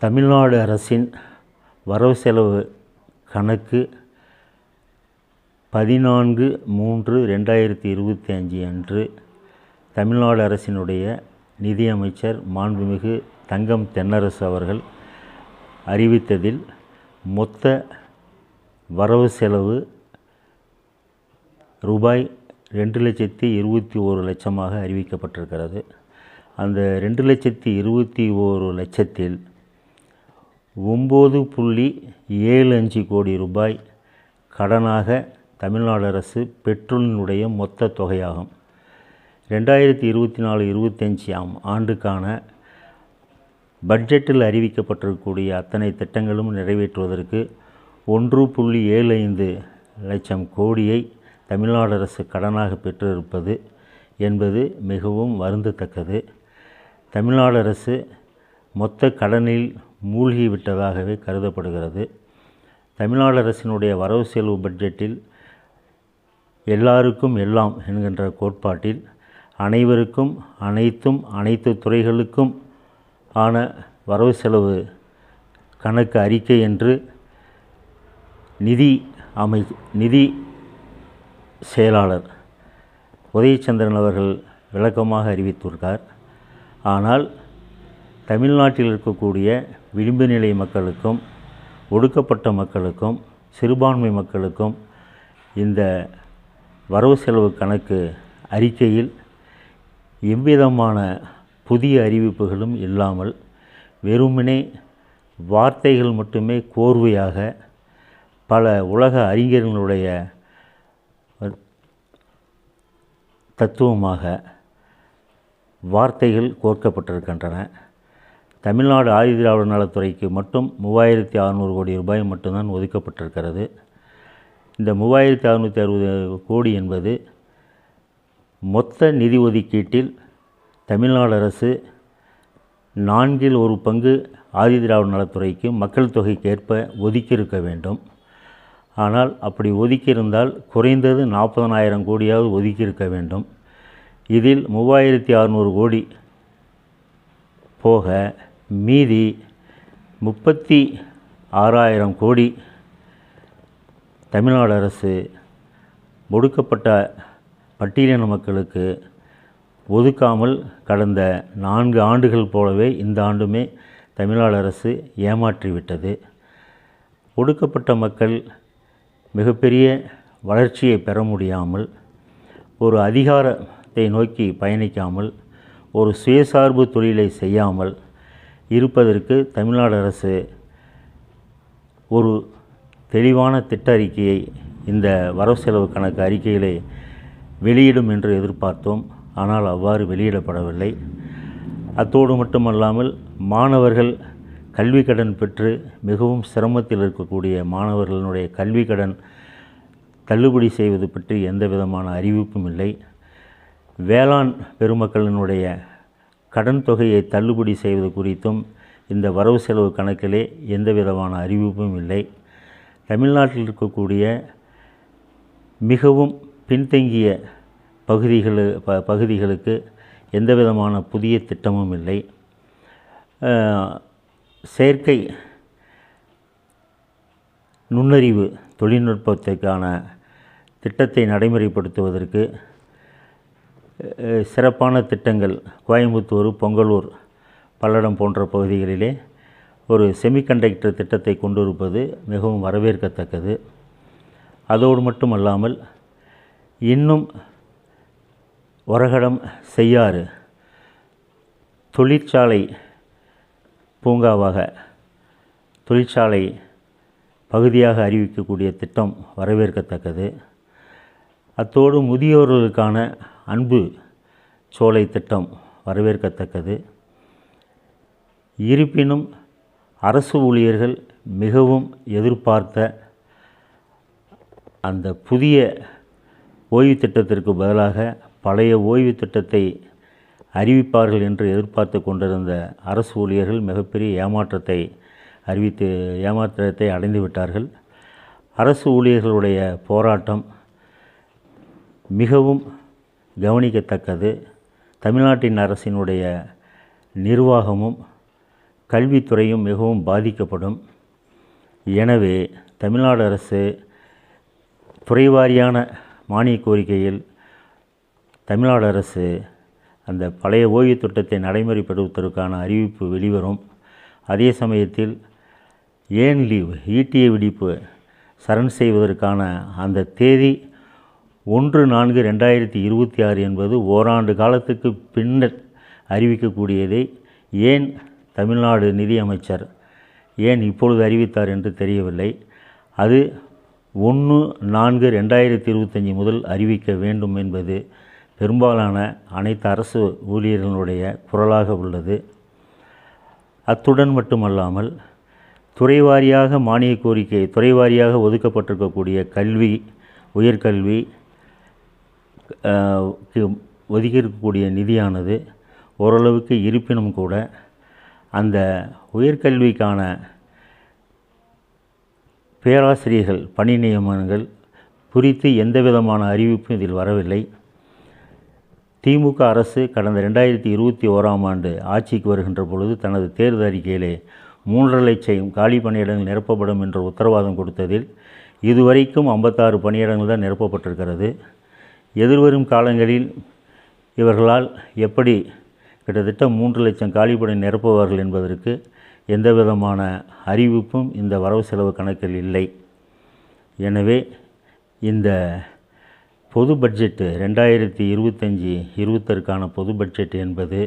தமிழ்நாடு அரசின் வரவு செலவு கணக்கு பதினான்கு மூன்று ரெண்டாயிரத்தி இருபத்தி அஞ்சு அன்று தமிழ்நாடு அரசினுடைய நிதியமைச்சர் மாண்புமிகு தங்கம் தென்னரசு அவர்கள் அறிவித்ததில் மொத்த வரவு செலவு ரூபாய் ரெண்டு லட்சத்தி இருபத்தி ஓரு லட்சமாக அறிவிக்கப்பட்டிருக்கிறது. அந்த ரெண்டு லட்சத்தி இருபத்தி ஓரு லட்சத்தில் ஒம்பது புள்ளி ஏழு அஞ்சு கோடி ரூபாய் கடனாக தமிழ்நாடு அரசு பெட்ரோலினுடைய மொத்த தொகையாகும். ரெண்டாயிரத்தி இருபத்தி நாலு இருபத்தஞ்சி ஆம் ஆண்டுக்கான பட்ஜெட்டில் அறிவிக்கப்பட்டிருக்கக்கூடிய அத்தனை திட்டங்களும் நிறைவேற்றுவதற்கு ஒன்று புள்ளி ஏழு ஐந்து லட்சம் கோடியை தமிழ்நாடு அரசு கடனாக பெற்றிருப்பது என்பது மிகவும் வருந்தத்தக்கது. தமிழ்நாடு அரசு மொத்த கடனில் மூழ்கிவிட்டதாகவே கருதப்படுகிறது. தமிழ்நாடு அரசினுடைய வரவு செலவு பட்ஜெட்டில் எல்லாருக்கும் எல்லாம் என்கின்ற கோட்பாட்டில் அனைவருக்கும் அனைத்தும் அனைத்து துறைகளுக்கும் ஆன வரவு செலவு கணக்கு அறிக்கை என்று நிதி அமை நிதி செயலாளர் உதயச்சந்திரன் அவர்கள் விளக்கமாக அறிவித்துள்ளார். ஆனால் தமிழ்நாட்டில் இருக்கக்கூடிய விளிம்பு நிலை மக்களுக்கும் ஒடுக்கப்பட்ட மக்களுக்கும் சிறுபான்மை மக்களுக்கும் இந்த வரவு செலவு கணக்கு அறிக்கையில் எவ்விதமான புதிய அறிவிப்புகளும் இல்லாமல் வெறுமனே வார்த்தைகள் மட்டுமே கோர்வையாக பல உலக அறிஞர்களுடைய தத்துவமாக வார்த்தைகள் கோர்க்கப்பட்டிருக்கின்றன. தமிழ்நாடு ஆதிதிராவிட நலத்துறைக்கு மட்டும் மூவாயிரத்தி அறநூறு கோடி ரூபாய் மட்டும்தான் ஒதுக்கப்பட்டிருக்கிறது. இந்த மூவாயிரத்தி அறுநூற்றி அறுபது கோடி என்பது மொத்த நிதி ஒதுக்கீட்டில் தமிழ்நாடு அரசு நான்கில் ஒரு பங்கு ஆதிதிராவிட நலத்துறைக்கு மக்கள் தொகைக்கு ஏற்ப ஒதுக்கியிருக்க வேண்டும். ஆனால் அப்படி ஒதுக்கியிருந்தால் குறைந்தது நாற்பதனாயிரம் கோடியாவது ஒதுக்கியிருக்க வேண்டும். இதில் மூவாயிரத்தி அறநூறு கோடி போக மீதி முப்பத்தி ஆறாயிரம் கோடி தமிழ்நாடு அரசு ஒடுக்கப்பட்ட பட்டியலின மக்களுக்கு ஒதுக்காமல் கடந்த நான்கு ஆண்டுகள் போலவே இந்த ஆண்டுமே தமிழ்நாடு அரசு ஏமாற்றிவிட்டது. ஒடுக்கப்பட்ட மக்கள் மிகப்பெரிய வளர்ச்சியை பெற முடியாமல் ஒரு அதிகாரத்தை நோக்கி பயணிக்காமல் ஒரு சுயசார்பு தொழிலை செய்யாமல் இருப்பதற்கு தமிழ்நாடு அரசு ஒரு தெளிவான திட்ட அறிக்கையை இந்த வரவு செலவு கணக்கு அறிக்கைகளை வெளியிடும் என்று எதிர்பார்த்தோம். ஆனால் அவ்வாறு வெளியிடப்படவில்லை. அத்தோடு மட்டுமல்லாமல் மாணவர்கள் கல்வி கடன் பெற்று மிகவும் சிரமத்தில் இருக்கக்கூடிய மாணவர்களுடைய கல்வி கடன் தள்ளுபடி செய்வது பற்றி எந்த விதமான அறிவிப்பும் இல்லை. வேளாண் பெருமக்களினுடைய கடன் தொகையை தள்ளுபடி செய்வது குறித்தும் இந்த வரவு செலவு கணக்கிலே எந்த விதமான அறிவிப்பும் இல்லை. தமிழ்நாட்டில் இருக்கக்கூடிய மிகவும் பின்தங்கிய பகுதிகள் ப பகுதிகளுக்கு எந்த விதமான புதிய திட்டமும் இல்லை. செயற்கை நுண்ணறிவு தொழில்நுட்பத்திற்கான திட்டத்தை நடைமுறைப்படுத்துவதற்கு சிறப்பான திட்டங்கள். கோயம்புத்தூர் பொங்கலூர் பல்லடம் போன்ற பகுதிகளிலே ஒரு செமிகண்டக்டர் திட்டத்தை கொண்டிருப்பது மிகவும் வரவேற்கத்தக்கது. அதோடு மட்டுமல்லாமல் இன்னும் வரகடம் செய்யாறு தொழிற்சாலை பூங்காவாக தொழிற்சாலை பகுதியாக அறிவிக்கக்கூடிய திட்டம் வரவேற்கத்தக்கது. அத்தோடு முதியோர்களுக்கான அன்பு சோலை திட்டம் வரவேற்கத்தக்கது. இருப்பினும் அரசு ஊழியர்கள் மிகவும் எதிர்பார்த்த அந்த புதிய ஓய்வு திட்டத்திற்கு பதிலாக பழைய ஓய்வு திட்டத்தை அறிவிப்பார்கள் என்று எதிர்பார்த்து கொண்டிருந்த அரசு ஊழியர்கள் மிகப்பெரிய ஏமாற்றத்தை அறிவித்து ஏமாற்றத்தை அடைந்து விட்டார்கள் அரசு ஊழியர்களுடைய போராட்டம் மிகவும் கவனிக்கத்தக்கது. தமிழ்நாட்டின் அரசினுடைய நிர்வாகமும் கல்வித்துறையும் மிகவும் பாதிக்கப்படும். எனவே தமிழ்நாடு அரசு துறைவாரியான மானிய கோரிக்கையில் தமிழ்நாடு அரசு அந்த பழைய ஓய்வுத் திட்டத்தை நடைமுறைப்படுத்துவதற்கான அறிவிப்பு வெளிவரும். அதே சமயத்தில் ஏன் லீவ் ஈட்டிய விடிப்பு சரண் செய்வதற்கான அந்த தேதி ஒன்று நான்கு ரெண்டாயிரத்தி இருபத்தி ஆறு என்பது ஓராண்டு காலத்துக்கு பின்னர் அறிவிக்கக்கூடியதை ஏன் தமிழ்நாடு நிதியமைச்சர் ஏன் இப்பொழுது அறிவித்தார் என்று தெரியவில்லை. அது ஒன்று நான்கு ரெண்டாயிரத்தி இருபத்தஞ்சி முதல் அறிவிக்க வேண்டும் என்பது பெரும்பாலான அனைத்து அரசு ஊழியர்களுடைய குரலாக உள்ளது. அத்துடன் மட்டுமல்லாமல் துறைவாரியாக மானிய கோரிக்கை துறைவாரியாக ஒதுக்கப்பட்டிருக்கக்கூடிய கல்வி உயர்கல்வி ஒதுக்கி இருக்கக்கூடிய நிதியானது ஓரளவுக்கு இருப்பினும் கூட அந்த உயர்கல்விக்கான பேராசிரியர்கள் பணி நியமனங்கள் குறித்து எந்த விதமான அறிவிப்பும் இதில் வரவில்லை. திமுக அரசு கடந்த ரெண்டாயிரத்தி இருபத்தி ஓராம் ஆண்டு ஆட்சிக்கு வருகின்ற பொழுது தனது தேர்தல் அறிக்கையிலே மூன்றரை லட்சம் காலி பணியிடங்கள் நிரப்பப்படும் என்ற உத்தரவாதம் கொடுத்ததில் இதுவரைக்கும் ஐம்பத்தாறு பணியிடங்கள் தான் நிரப்பப்பட்டிருக்கிறது. எதிர்வரும் காலங்களில் இவர்களால் எப்படி கிட்டத்தட்ட மூன்று லட்சம் காலிப்படை நிரப்புவார்கள் என்பதற்கு எந்த விதமான அறிவிப்பும் இந்த வரவு செலவு கணக்கில் இல்லை. எனவே இந்த பொது பட்ஜெட்டு ரெண்டாயிரத்தி இருபத்தஞ்சி இருபத்தருக்கான பொது பட்ஜெட் என்பது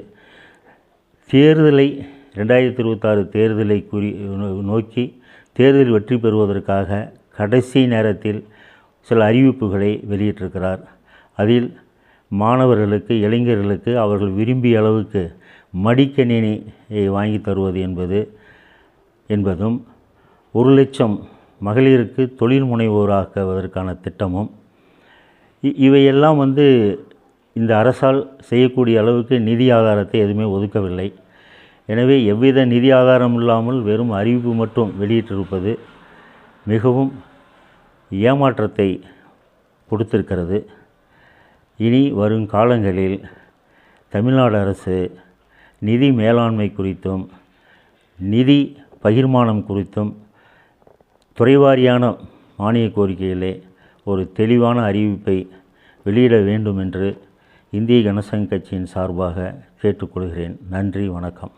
தேர்தலை ரெண்டாயிரத்தி இருபத்தாறு தேர்தலை குறி நோக்கி தேர்தல் வெற்றி பெறுவதற்காக கடைசி நேரத்தில் சில அறிவிப்புகளை வெளியிட்டிருக்கிறார். அதில் மாணவர்களுக்கு இளைஞர்களுக்கு அவர்கள் விரும்பிய அளவுக்கு மடிக்கணினியை வாங்கி தருவது என்பது என்பதும் ஒரு லட்சம் மகளிருக்கு தொழில் முனைவோராக்குவதற்கான திட்டமும் இ- இவையெல்லாம் வந்து இந்த அரசால் செய்யக்கூடிய அளவுக்கு நிதி ஆதாரத்தை எதுவுமே ஒதுக்கவில்லை. எனவே எவ்வித நிதி ஆதாரம் இல்லாமல் வெறும் அறிவிப்பு மட்டும் வெளியிட்டிருப்பது மிகவும் ஏமாற்றத்தை கொடுத்திருக்கிறது. இனி வரும் காலங்களில் தமிழ்நாடு அரசு நிதி மேலாண்மை குறித்தும் நிதி பகிர்மானம் குறித்தும் துறைவாரியான மானிய கோரிக்கையிலே ஒரு தெளிவான அறிவிப்பை வெளியிட வேண்டும் என்று இந்திய கனசங்க கட்சியின் சார்பாக கேட்டுக்கொள்கிறேன். நன்றி வணக்கம்.